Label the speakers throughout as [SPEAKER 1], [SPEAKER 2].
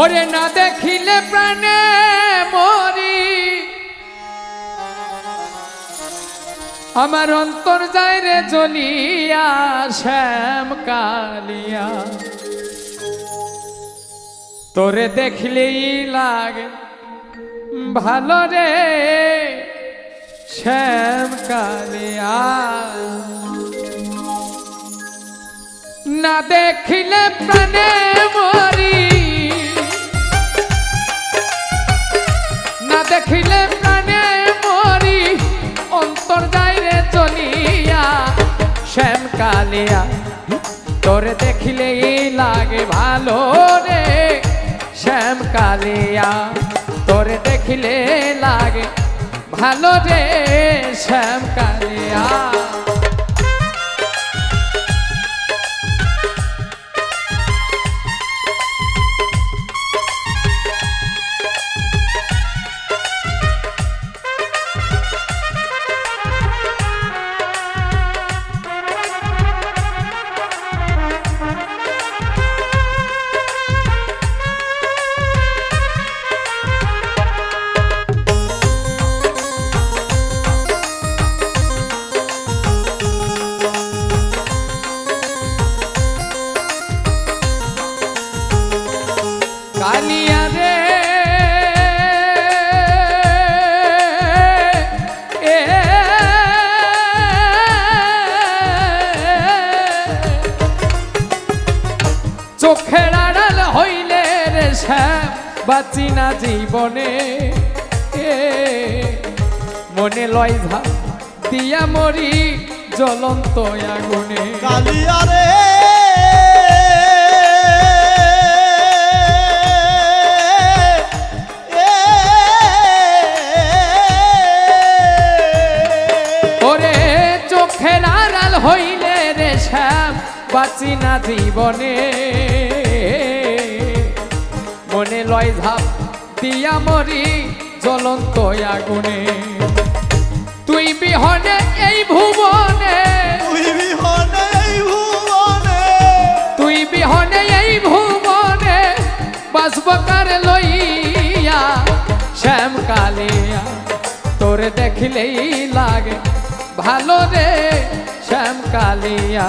[SPEAKER 1] ওরে না দেখিলে প্রাণে মরি। আমার অন্তর যায় রে জ্বলিয়া, শ্যাম কালিয়া। তোরে দেখলেই লাগে, ভালো রে, শ্যাম কালিয়া। না দেখিলে প্রাণে মরি। দেখিলে প্রাণে মরি, অন্তর যায় চলিয়া। শ্যাম কালিয়া, তোরে দেখিলেই লাগে ভালো রে। শ্যাম কালিয়া, তোরে দেখিলে লাগে ভালো রে। শ্যাম কালিয়া। কালিয়া রে চোখের আড়াল হইলে রে শ্যাম, বাঁচি না জীবনে। মনে লয় ধা দিয়া মরি জ্বলন্ত আগুনে।
[SPEAKER 2] কালিয়া রে।
[SPEAKER 1] বাঁচি না জীবনে। মনে লয় ধাপ দিয়া মরি জ্বলন্ত আগুনে। তুই বিহনে এই ভুবনে।
[SPEAKER 2] তুই বিহনে এই ভুবনে।
[SPEAKER 1] তুই বিহনে এই ভুবনে বাসবকার লইয়া। শ্যাম কালিয়া তোরে দেখিলেই লাগে ভালো রে। শ্যাম কালিয়া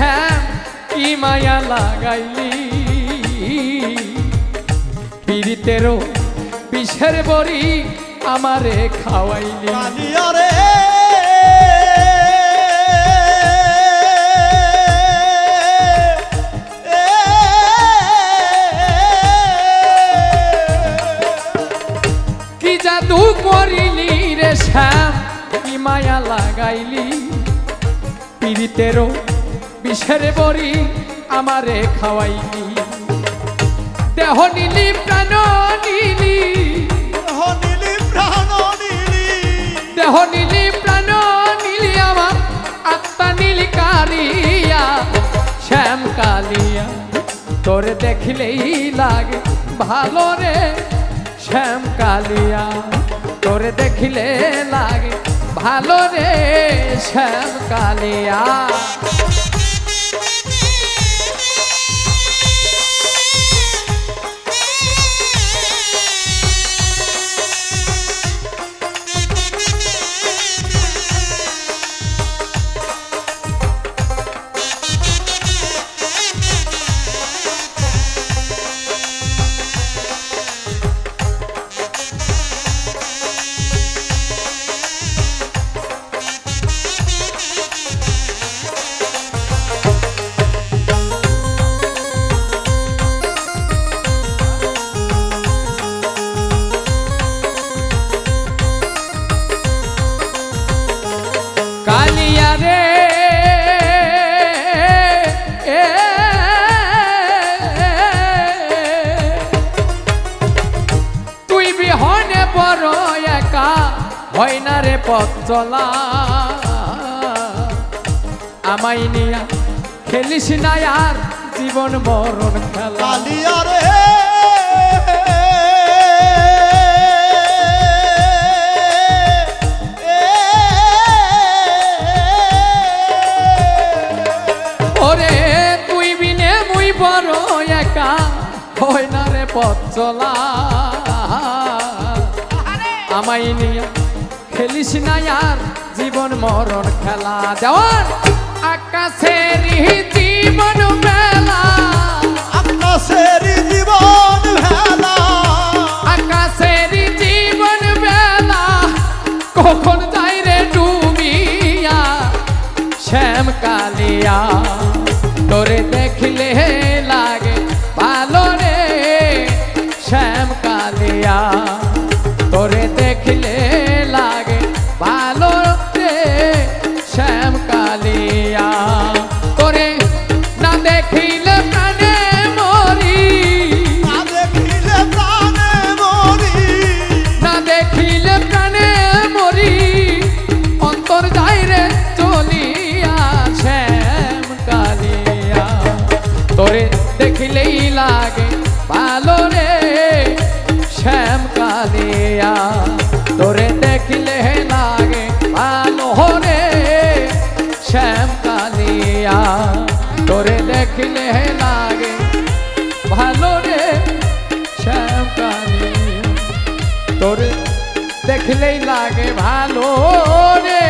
[SPEAKER 1] শ্যাম কি মায়া লাগাইলি? পীড়িতেরও বিষের বড়ি আমারে খাওয়াইলি।
[SPEAKER 2] রে
[SPEAKER 1] কি জাদু করিলি রে শ্যাম? কি মায়া লাগাইলি? পীড়িতেরও বিষের বড়ি আমারে খাওয়াইলি। দেহ নিলি প্রাণ নিলি।
[SPEAKER 2] হনিলি প্রাণ নিলি।
[SPEAKER 1] দেহ নিলি প্রাণ নিলি আমার। আত্মা নীলি কালিয়া শ্যাম কালিয়া। তোরে দেখলেই লাগে ভালো রে শ্যাম কালিয়া। তোরে দেখিলে লাগে ভালো রে শ্যাম কালিয়া। পথ চলা। আমায় নিয়া খেলিস না আর জীবন মরণ খেলা।
[SPEAKER 2] রে।
[SPEAKER 1] ওরে তুই বিনে মুই বড় একা। হয় না রে পথ চলা। আমায় নিয়া খেলিস না আর জীবন মরণ খেলা। দেওয়ান আকাশের জীবন মেলা।
[SPEAKER 2] আকাশের জীবন ভেলা
[SPEAKER 1] আকাশের জীবন বেলা কখন যাই রে ডুবিয়া? শ্যাম কালিয়া দেখিলেই লাগে ভালো রে শ্যাম কালিয়া তোরে দেখিলে লাগে ভালো রে শ্যাম কালিয়া তোরে দেখিলে লাগে ভালো রে শ্যাম কালিয়া তোরে দেখলেই লাগে ভালো রে